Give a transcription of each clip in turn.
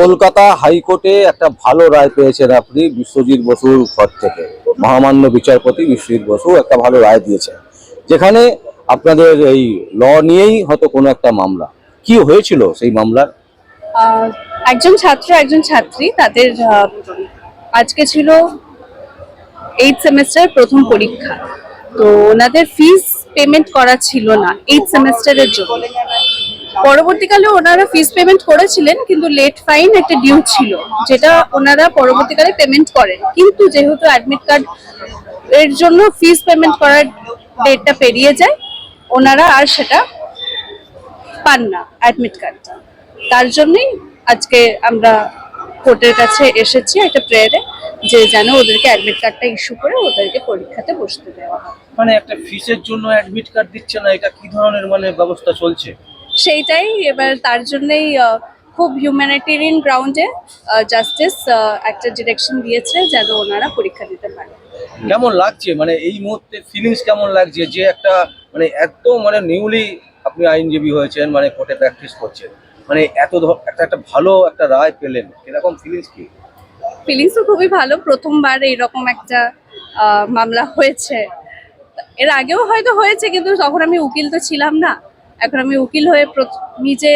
কলকাতা হাইকোর্টে একটা ভালো রায় পেয়েছেন আপনি, বিশ্বজিৎ বসুর ঘর থেকে। মহামান্য বিচারপতি বিশ্বজিৎ বসু একটা ভালো রায় দিয়েছেন। যেখানে আপনাদের এই ল নিয়েই হয়তো কোনো একটা মামলা। কি হয়েছিল সেই মামলার? একজন ছাত্র, একজন ছাত্রী, তাদের আজকে ছিল এইট সেমেস্টার প্রথম পরীক্ষা। তো ওনাদের ফিস পেমেন্ট করা ছিল না এইট সেমেস্টারের জন্য। পরবর্তীকালে ওনারা ফিস পেমেন্ট করেছিলেন, কিন্তু লেট ফাইন একটা ডিউ ছিল, যেটা ওনারা পরবর্তীকালে পেমেন্ট করেন। কিন্তু যেহেতু অ্যাডমিট কার্ড এর জন্য ফিস পেমেন্ট করার ডেটটা পেরিয়ে যায়, ওনারা আর সেটা পান না অ্যাডমিট কার্ডটা তার জন্যই আজকে আমরা কোর্টের কাছে এসেছি একটা প্রেয়ারে যে যেন ওদেরকে অ্যাডমিট কার্ডটা ইস্যু করে ওদেরকে পরীক্ষাতে বসতে দেওয়া হয়। মানে একটা ফিসের জন্য অ্যাডমিট কার্ড দিচ্ছে না, এটা কি ধরনের মানে ব্যবস্থা চলছে? সেইটাই এবার তার জন্যই খুব হিউম্যানিটেরিয়ান গ্রাউন্ডে জাস্টিস একটা ডিরেকশন দিয়েছে যেন ওনারা পরীক্ষা দিতে পারে। কেমন লাগছে? মানে এই মুহূর্তে ফিলিংস কেমন লাগছে? যে একটা মানে এত মানে নিউলি আপনি আইনজীবী হয়েছেন মানে কোর্টে প্র্যাকটিস করছেন মানে এত একটা একটা ভালো একটা রায় পেলেন এরকম ফিলিংস কি? ফিলিংস তো খুবই ভালো প্রথমবার এইরকম একটা মামলা হয়েছে। এর আগেও হয়তো হয়েছে কিন্তু তখন আমি উকিল তো ছিলাম না। এখন আমি উকিল হয়ে নিজে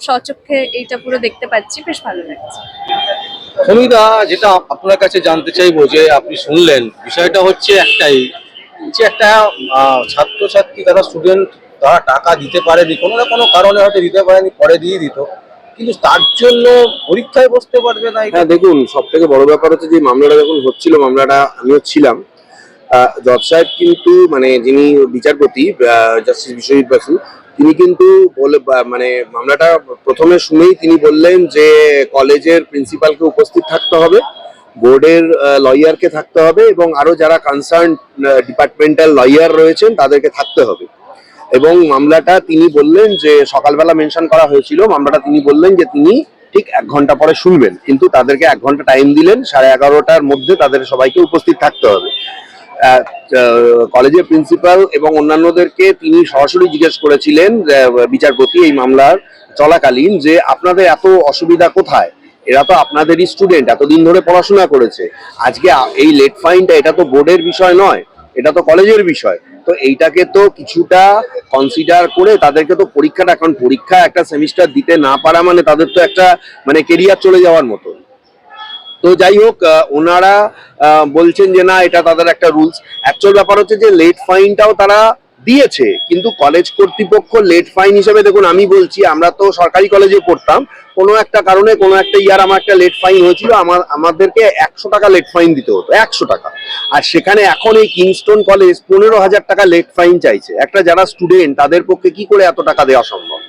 স্বচক্ষে এইটা পুরো দেখতে পাচ্ছি বেশ ভালো লাগছে। সমীরা যেটা আপনার কাছে জানতে চাইব যে আপনি শুনলেন বিষয়টা হচ্ছে একটাই যে একটা ছাত্রছাত্রী তারা স্টুডেন্ট তারা টাকা দিতে পারেনি কোনো না কোনো কারণে হয়তো দিতে পারেনি পরে দিয়ে দিত কিন্তু তার জন্য পরীক্ষায় বসতে পারবে না হ্যাঁ দেখুন সব থেকে বড় ব্যাপার হচ্ছে যে মামলাটা যখন হচ্ছিল মামলাটা আমিও ছিলাম। আহ, জজ সাহেব কিন্তু মানে যিনি বিচারপতি জাস্টিস বিশ্বজিৎ বাসু তিনি কিন্তু বলে মানে মামলাটা প্রথমে শুনেই তিনি বললেন যে কলেজের প্রিন্সিপালকে উপস্থিত থাকতে হবে, বোর্ডের লয়ারকে থাকতে হবে এবং আরও যারা কনসার্ন ডিপার্টমেন্টাল লয়ার রয়েছেন তাদেরকে থাকতে হবে। এবং মামলাটা তিনি বললেন যে সকালবেলা মেনশন করা হয়েছিল, মামলাটা তিনি বললেন যে তিনি ঠিক এক ঘণ্টা পরে শুনবেন। কিন্তু তাদেরকে এক ঘণ্টা টাইম দিলেন, সাড়ে এগারোটার মধ্যে তাদের সবাইকে উপস্থিত থাকতে হবে। কলেজের প্রিন্সিপাল এবং অন্যান্যদেরকে তিনি সরাসরি জিজ্ঞেস করেছিলেন আহ, বিচারপতি এই মামলার চলাকালীন যে আপনাদের এত অসুবিধা কোথায়? এরা তো আপনাদেরই স্টুডেন্ট এতদিন ধরে পড়াশোনা করেছে। আজকে এই লেট ফাইনটা এটা তো বোর্ডের বিষয় নয় এটা তো কলেজের বিষয়। তো এইটাকে তো কিছুটা কনসিডার করে তাদেরকে তো পরীক্ষাটা এখন পরীক্ষা একটা সেমিস্টার দিতে না পারা মানে তাদের তো একটা মানে কেরিয়ার চলে যাওয়ার মতো। তো যাই হোক ওনারা বলছেন যে না, এটা তাদের একটা রুলস অ্যাকচুয়াল ব্যাপার হচ্ছে যে লেট ফাইনটাও তারা দিয়েছে, কিন্তু কলেজ কর্তৃপক্ষ লেট ফাইন হিসেবে, দেখুন, আমি বলছি, আমরা তো সরকারি কলেজে পড়তাম, কোনো একটা কারণে, কোনো একটা ইয়ার আমার একটা লেট ফাইন হয়েছিল, আমার, আমাদেরকে একশো টাকা লেট ফাইন দিতে হতো, একশো টাকা। আর সেখানে এখন এই কিংস্টোন কলেজ পনেরো হাজার টাকা লেট ফাইন চাইছে। একটা যারা স্টুডেন্ট তাদের পক্ষে কি করে এত টাকা দেওয়া সম্ভব?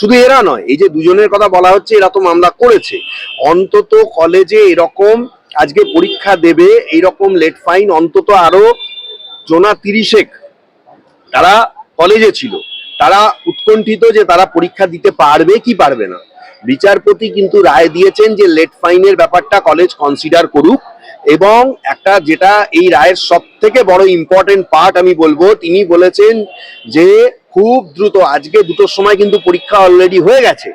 শুধু এরা নয়, এই যে দুজনের কথা বলা হচ্ছে, এরা তো মামলা করেছে। অন্তত কলেজে এরকম আজকে পরীক্ষা দেবে, এইরকম লেট ফাইন অন্তত আরও জোনা তিরিশেক তারা কলেজে ছিল। তারা উৎকণ্ঠিত যে তারা পরীক্ষা দিতে পারবে কি পারবে না। বিচারপতি কিন্তু রায় দিয়েছেন যে লেট ফাইনের ব্যাপারটা কলেজ কনসিডার করুক। এবং একটা যেটা এই রায়ের সব থেকে বড় ইম্পর্টেন্ট পার্ট আমি বলব, তিনি বলেছেন যে খুব দ্রুত, আজকে দুটোর সময় কিন্তু পরীক্ষা অলরেডি হয়ে গেছে।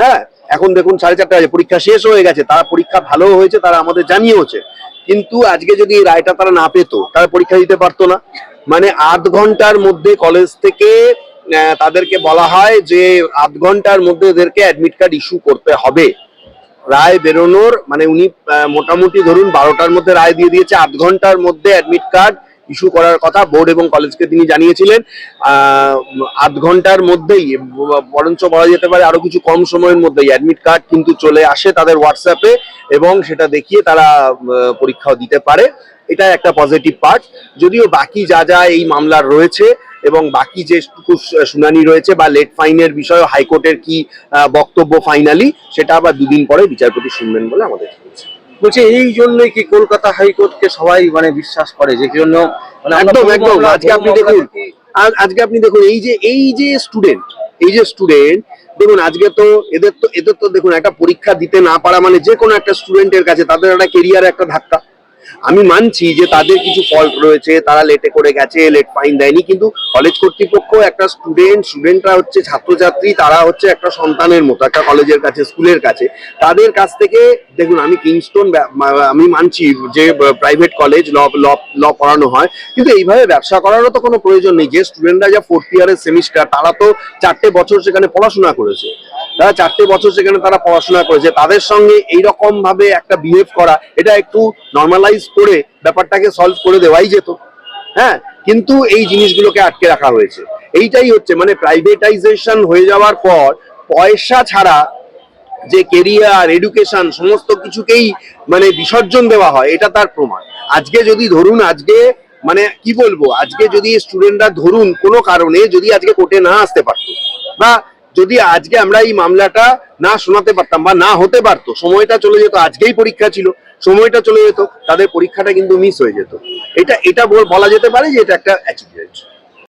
হ্যাঁ এখন দেখুন সাড়ে চারটা পরীক্ষা শেষ হয়ে গেছে, তারা পরীক্ষা ভালো হয়েছে, তারা আমাদের জানিয়েওছে। কিন্তু আজকে যদি এই রায়টা তারা না পেতো, তারা পরীক্ষা দিতে পারতো না। মানে আধ ঘণ্টার মধ্যে কলেজ থেকে তাদেরকে বলা হয় যে আধ ঘণ্টার মধ্যে এদেরকে অ্যাডমিট কার্ড ইস্যু করতে হবে। রায় বেরোনোর মানে উনি মোটামুটি ধরুন বারোটার মধ্যে রায় দিয়ে দিয়েছে, আধ ঘণ্টার মধ্যে অ্যাডমিট কার্ড ইস্যু করার কথা বোর্ড এবং কলেজকে তিনি জানিয়েছিলেন। আধ ঘণ্টার মধ্যেই, বরঞ্চ বলা যেতে পারে আরও কিছু কম সময়ের মধ্যেই অ্যাডমিট কার্ড কিন্তু চলে আসে তাদের হোয়াটসঅ্যাপে এবং সেটা দেখিয়ে তারা পরীক্ষাও দিতে পারে। এটা একটা পজিটিভ পার্ট যদিও বাকি যা যা এই মামলার রয়েছে এবং বাকি যেটুকু শু- শুনানি রয়েছে বা লেট ফাইনের বিষয়ে হাইকোর্টের কি বক্তব্য ফাইনালি সেটা আবার দুদিন পরে বিচারপতি শুনবেন বলে আমাদের বলছে। এই জন্যই কি কলকাতা হাইকোর্টকে সবাই মানে বিশ্বাস করে যে জন্য মানে একদম একদম। আজকে আপনি দেখুন দেখি- আজকে আপনি দেখুন এই যে এই যে স্টুডেন্ট এই যে স্টুডেন্ট দেখুন আজকে তো এদের তো এদের তো দেখুন একটা পরীক্ষা দিতে না পারা মানে যে কোনো একটা স্টুডেন্টের কাছে তাদের একটা কেরিয়ার একটা ধাক্কা। আমি মানছি যে তাদের কিছু ফল্ট রয়েছে, তারা লেটে করে গেছে লেট ফাইন দেয়নি, কিন্তু কলেজ কর্তৃপক্ষ একটা স্টুডেন্ট স্টুডেন্টরা হচ্ছে ছাত্রছাত্রী, তারা হচ্ছে একটা সন্তানের মতো, একটা কলেজের কাছে স্কুলের কাছে। তাদের কাছ থেকে, দেখুন, আমি কিংস্টোন আমি মানছি যে প্রাইভেট কলেজ ল ল ল পড়ানো হয়, কিন্তু এইভাবে ব্যবসা করারও তো কোনো প্রয়োজন নেই। যে স্টুডেন্টরা যা ফোর্থ ইয়ারের সেমিস্টার তারা তো চারটে বছর সেখানে পড়াশোনা করেছে। তারা চারটে বছর সেখানে তারা পড়াশোনা করেছে। তাদের সঙ্গে এইরকম ভাবে একটা বিহেভ করা, এটা একটু নর্মালাইজ করে ব্যাপারটাকে সলভ করে দেওয়াই যেত। হ্যাঁ কিন্তু এই জিনিসগুলোকে আটকে রাখা হয়েছে। এইটাই হচ্ছে মানে প্রাইভেটাইজেশন হয়ে যাওয়ার পর পয়সা ছাড়া যে কেরিয়ার এডুকেশন সমস্ত কিছুকেই মানে বিসর্জন দেওয়া হয়, এটা তার প্রমাণ। আজকে যদি ধরুন, আজকে মানে কি বলব, আজকে যদি স্টুডেন্টরা ধরুন কোনো কারণে যদি আজকে কোর্টে না আসতে পারতো, বা যদি আজকে আমরা এই মামলাটা না শোনাতে পারতাম বা না হতে পারতো, সময়টা চলে যেত, আজকেই পরীক্ষা ছিল, সময়টা চলে যেত, তাদের পরীক্ষাটা কিন্তু মিস হয়ে যেত। এটা এটা বলা যেতে পারে যে এটা একটা অ্যাচিভমেন্ট